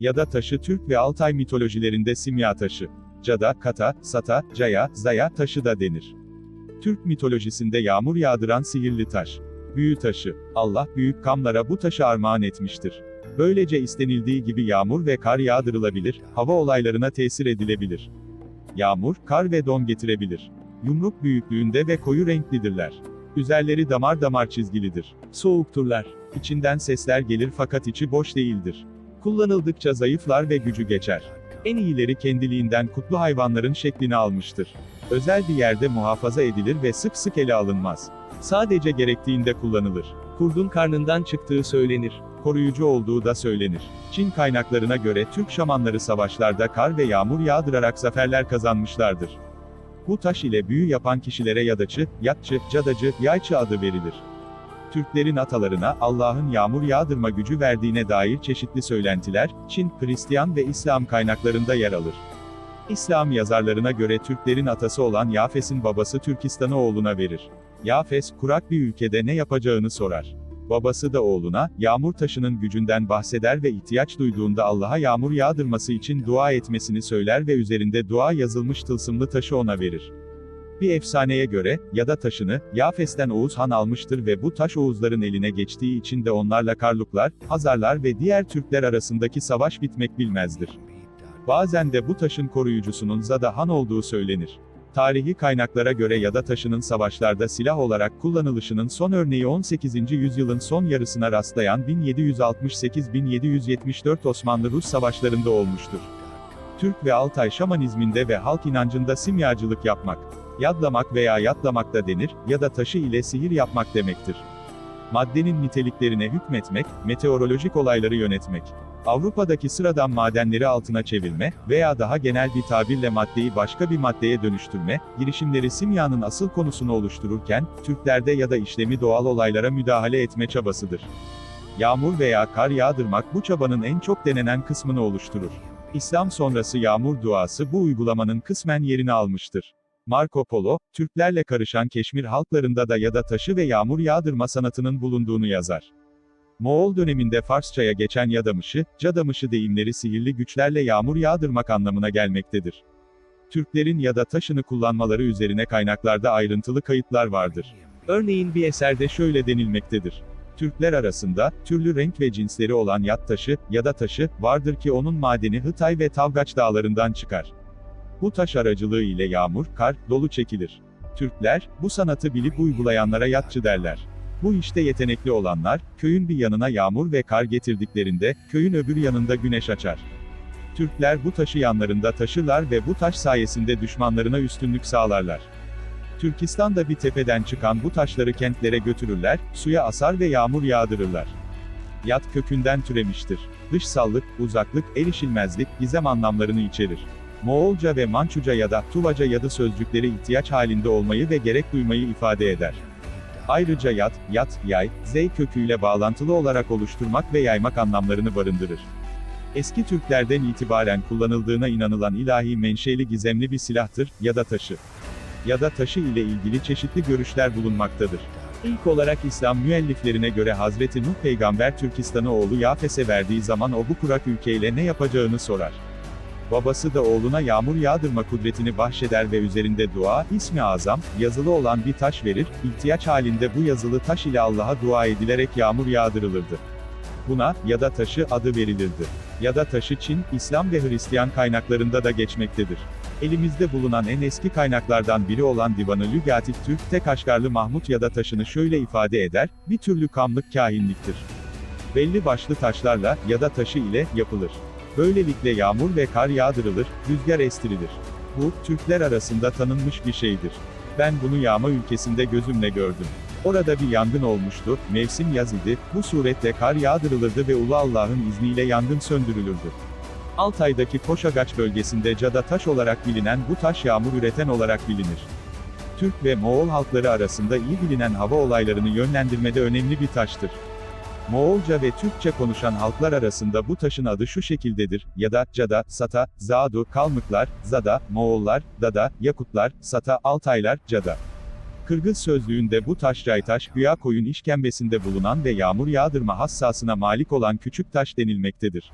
Ya da taşı Türk ve Altay mitolojilerinde simya taşı. Cada, kata, sata, caya, zaya taşı da denir. Türk mitolojisinde yağmur yağdıran sihirli taş. Büyü taşı. Allah büyük kamlara bu taşı armağan etmiştir. Böylece istenildiği gibi yağmur ve kar yağdırılabilir, hava olaylarına tesir edilebilir. Yağmur, kar ve don getirebilir. Yumruk büyüklüğünde ve koyu renklidirler. Üzerleri damar damar çizgilidir. Soğukturlar. İçinden sesler gelir fakat içi boş değildir. Kullanıldıkça zayıflar ve gücü geçer. En iyileri kendiliğinden kutlu hayvanların şeklini almıştır. Özel bir yerde muhafaza edilir ve sık sık ele alınmaz. Sadece gerektiğinde kullanılır. Kurdun karnından çıktığı söylenir. Koruyucu olduğu da söylenir. Çin kaynaklarına göre Türk şamanları savaşlarda kar ve yağmur yağdırarak zaferler kazanmışlardır. Bu taş ile büyü yapan kişilere yadaçı, yatçı, cadacı, yayçı adı verilir. Türklerin atalarına Allah'ın yağmur yağdırma gücü verdiğine dair çeşitli söylentiler, Çin, Hristiyan ve İslam kaynaklarında yer alır. İslam yazarlarına göre Türklerin atası olan Yafes'in babası Türkistan'ı oğluna verir. Yafes, kurak bir ülkede ne yapacağını sorar. Babası da oğluna, yağmur taşının gücünden bahseder ve ihtiyaç duyduğunda Allah'a yağmur yağdırması için dua etmesini söyler ve üzerinde dua yazılmış tılsımlı taşı ona verir. Bir efsaneye göre, ya da taşını, Yafes'ten Oğuz Han almıştır ve bu taş Oğuzların eline geçtiği için de onlarla Karluklar, Hazarlar ve diğer Türkler arasındaki savaş bitmek bilmezdir. Bazen de bu taşın koruyucusunun Zada Han olduğu söylenir. Tarihi kaynaklara göre ya da taşının savaşlarda silah olarak kullanılışının son örneği 18. yüzyılın son yarısına rastlayan 1768-1774 Osmanlı-Rus savaşlarında olmuştur. Türk ve Altay şamanizminde ve halk inancında simyacılık yapmak, yadlamak veya yatlamak da denir, ya da taşı ile sihir yapmak demektir. Maddenin niteliklerine hükmetmek, meteorolojik olayları yönetmek. Avrupa'daki sıradan madenleri altına çevirme veya daha genel bir tabirle maddeyi başka bir maddeye dönüştürme, girişimleri simyanın asıl konusunu oluştururken, Türklerde ya da işlemi doğal olaylara müdahale etme çabasıdır. Yağmur veya kar yağdırmak bu çabanın en çok denenen kısmını oluşturur. İslam sonrası yağmur duası bu uygulamanın kısmen yerini almıştır. Marco Polo, Türklerle karışan Keşmir halklarında da ya da taşı ve yağmur yağdırma sanatının bulunduğunu yazar. Moğol döneminde Farsçaya geçen yadamışı, cadamışı deyimleri sihirli güçlerle yağmur yağdırmak anlamına gelmektedir. Türklerin ya da taşını kullanmaları üzerine kaynaklarda ayrıntılı kayıtlar vardır. Örneğin bir eserde şöyle denilmektedir. Türkler arasında, türlü renk ve cinsleri olan yat taşı, ya da taşı, vardır ki onun madeni Hıtay ve Tavgaç dağlarından çıkar. Bu taş aracılığı ile yağmur, kar, dolu çekilir. Türkler, bu sanatı bilip uygulayanlara yatçı derler. Bu işte yetenekli olanlar, köyün bir yanına yağmur ve kar getirdiklerinde, köyün öbür yanında güneş açar. Türkler bu taşı yanlarında taşırlar ve bu taş sayesinde düşmanlarına üstünlük sağlarlar. Türkistan'da bir tepeden çıkan bu taşları kentlere götürürler, suya asar ve yağmur yağdırırlar. Yat kökünden türemiştir. Dışsallık, uzaklık, erişilmezlik, gizem anlamlarını içerir. Moğolca ve Mançuca ya da Tuvaca yadı sözcükleri ihtiyaç halinde olmayı ve gerek duymayı ifade eder. Ayrıca yat, yat, yay, zey köküyle bağlantılı olarak oluşturmak ve yaymak anlamlarını barındırır. Eski Türklerden itibaren kullanıldığına inanılan ilahi menşeli gizemli bir silahtır, ya da taşı. Ya da taşı ile ilgili çeşitli görüşler bulunmaktadır. İlk olarak İslam müelliflerine göre Hazreti Nuh peygamber Türkistan'ı oğlu Yafes'e verdiği zaman o bu kurak ülkeyle ne yapacağını sorar. Babası da oğluna yağmur yağdırma kudretini bahşeder ve üzerinde dua, ismi azam, yazılı olan bir taş verir, ihtiyaç halinde bu yazılı taş ile Allah'a dua edilerek yağmur yağdırılırdı. Buna, ya da taşı adı verilirdi. Ya da taşı Çin, İslam ve Hristiyan kaynaklarında da geçmektedir. Elimizde bulunan en eski kaynaklardan biri olan Divanı Lügatit Türk'te Kaşgarlı Mahmut ya da taşını şöyle ifade eder, bir türlü kamlık kahinliktir. Belli başlı taşlarla, ya da taşı ile, yapılır. Böylelikle yağmur ve kar yağdırılır, rüzgar estirilir. Bu, Türkler arasında tanınmış bir şeydir. Ben bunu yağma ülkesinde gözümle gördüm. Orada bir yangın olmuştu, mevsim yaz idi, bu suretle kar yağdırılırdı ve Ulu Allah'ın izniyle yangın söndürülürdü. Altay'daki Koşagaç bölgesinde cada taş olarak bilinen bu taş yağmur üreten olarak bilinir. Türk ve Moğol halkları arasında iyi bilinen hava olaylarını yönlendirmede önemli bir taştır. Moğolca ve Türkçe konuşan halklar arasında bu taşın adı şu şekildedir, ya da, Cada, Sata, Zadu, Kalmıklar, Zada, Moğollar, Dada, Yakutlar, Sata, Altaylar, Cada. Kırgız sözlüğünde bu taş raytaş, güya koyun işkembesinde bulunan ve yağmur yağdırma hassasına malik olan küçük taş denilmektedir.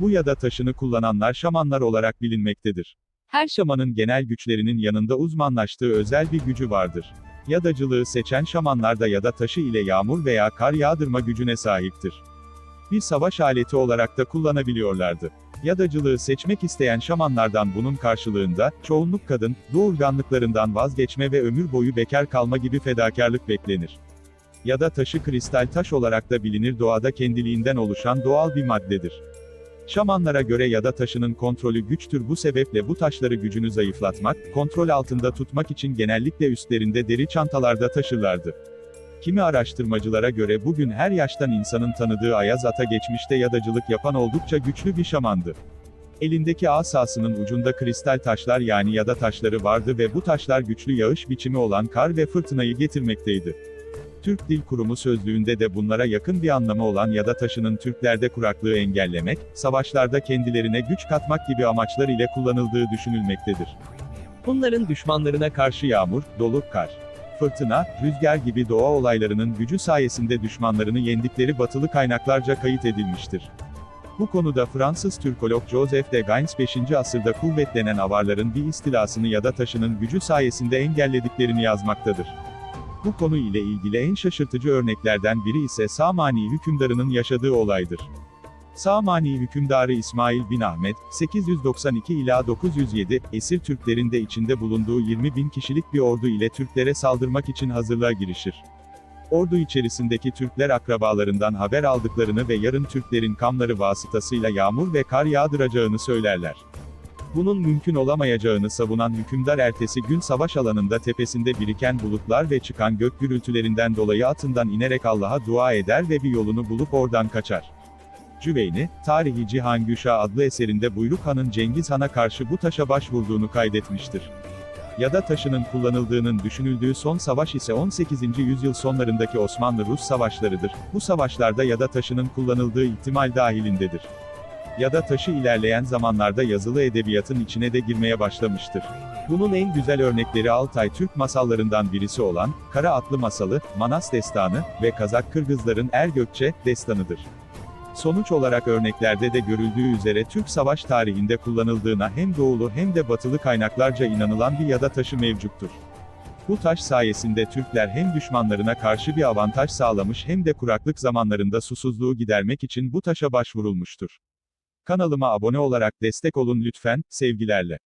Bu ya da taşını kullananlar şamanlar olarak bilinmektedir. Her şamanın genel güçlerinin yanında uzmanlaştığı özel bir gücü vardır. Yadacılığı seçen şamanlar da ya da taşı ile yağmur veya kar yağdırma gücüne sahiptir. Bir savaş aleti olarak da kullanabiliyorlardı. Yadacılığı seçmek isteyen şamanlardan bunun karşılığında, çoğunluk kadın, doğurganlıklarından vazgeçme ve ömür boyu bekar kalma gibi fedakarlık beklenir. Ya da taşı kristal taş olarak da bilinir doğada kendiliğinden oluşan doğal bir maddedir. Şamanlara göre ya da taşının kontrolü güçtür bu sebeple bu taşları gücünü zayıflatmak, kontrol altında tutmak için genellikle üstlerinde deri çantalarda taşırlardı. Kimi araştırmacılara göre bugün her yaştan insanın tanıdığı Ayaz Ata geçmişte yadacılık yapan oldukça güçlü bir şamandı. Elindeki asasının ucunda kristal taşlar yani yada taşları vardı ve bu taşlar güçlü yağış biçimi olan kar ve fırtınayı getirmekteydi. Türk Dil Kurumu sözlüğünde de bunlara yakın bir anlamı olan yada taşının Türklerde kuraklığı engellemek, savaşlarda kendilerine güç katmak gibi amaçlar ile kullanıldığı düşünülmektedir. Bunların düşmanlarına karşı Yağmur, dolu, kar, fırtına, rüzgar gibi doğa olaylarının gücü sayesinde düşmanlarını yendikleri batılı kaynaklarca kayıt edilmiştir. Bu konuda Fransız Türkolog Joseph de Gaines 5. asırda kuvvetlenen avarların bir istilasını ya da taşının gücü sayesinde engellediklerini yazmaktadır. Bu konu ile ilgili en şaşırtıcı örneklerden biri ise Samani hükümdarının yaşadığı olaydır. Samani hükümdarı İsmail bin Ahmet, 892 ila 907, esir Türklerin de içinde bulunduğu 20 bin kişilik bir ordu ile Türklere saldırmak için hazırlığa girişir. Ordu içerisindeki Türkler akrabalarından haber aldıklarını ve yarın Türklerin kamları vasıtasıyla yağmur ve kar yağdıracağını söylerler. Bunun mümkün olamayacağını savunan hükümdar ertesi gün savaş alanında tepesinde biriken bulutlar ve çıkan gök gürültülerinden dolayı atından inerek Allah'a dua eder ve bir yolunu bulup oradan kaçar. Cüveyni, Tarihi Cihan Güşa adlı eserinde Buyruk Han'ın Cengiz Han'a karşı bu taşa başvurduğunu kaydetmiştir. Yada taşının kullanıldığının düşünüldüğü son savaş ise 18. yüzyıl sonlarındaki Osmanlı-Rus savaşlarıdır. Bu savaşlarda yada taşının kullanıldığı ihtimal dahilindedir. Yada taşı ilerleyen zamanlarda yazılı edebiyatın içine de girmeye başlamıştır. Bunun en güzel örnekleri Altay Türk masallarından birisi olan, Kara Atlı Masalı, Manas Destanı ve Kazak Kırgızların Er Gökçe destanıdır. Sonuç olarak örneklerde de görüldüğü üzere Türk savaş tarihinde kullanıldığına hem doğulu hem de batılı kaynaklarca inanılan bir yada taşı mevcuttur. Bu taş sayesinde Türkler hem düşmanlarına karşı bir avantaj sağlamış hem de kuraklık zamanlarında susuzluğu gidermek için bu taşa başvurulmuştur. Kanalıma abone olarak destek olun lütfen, sevgilerle.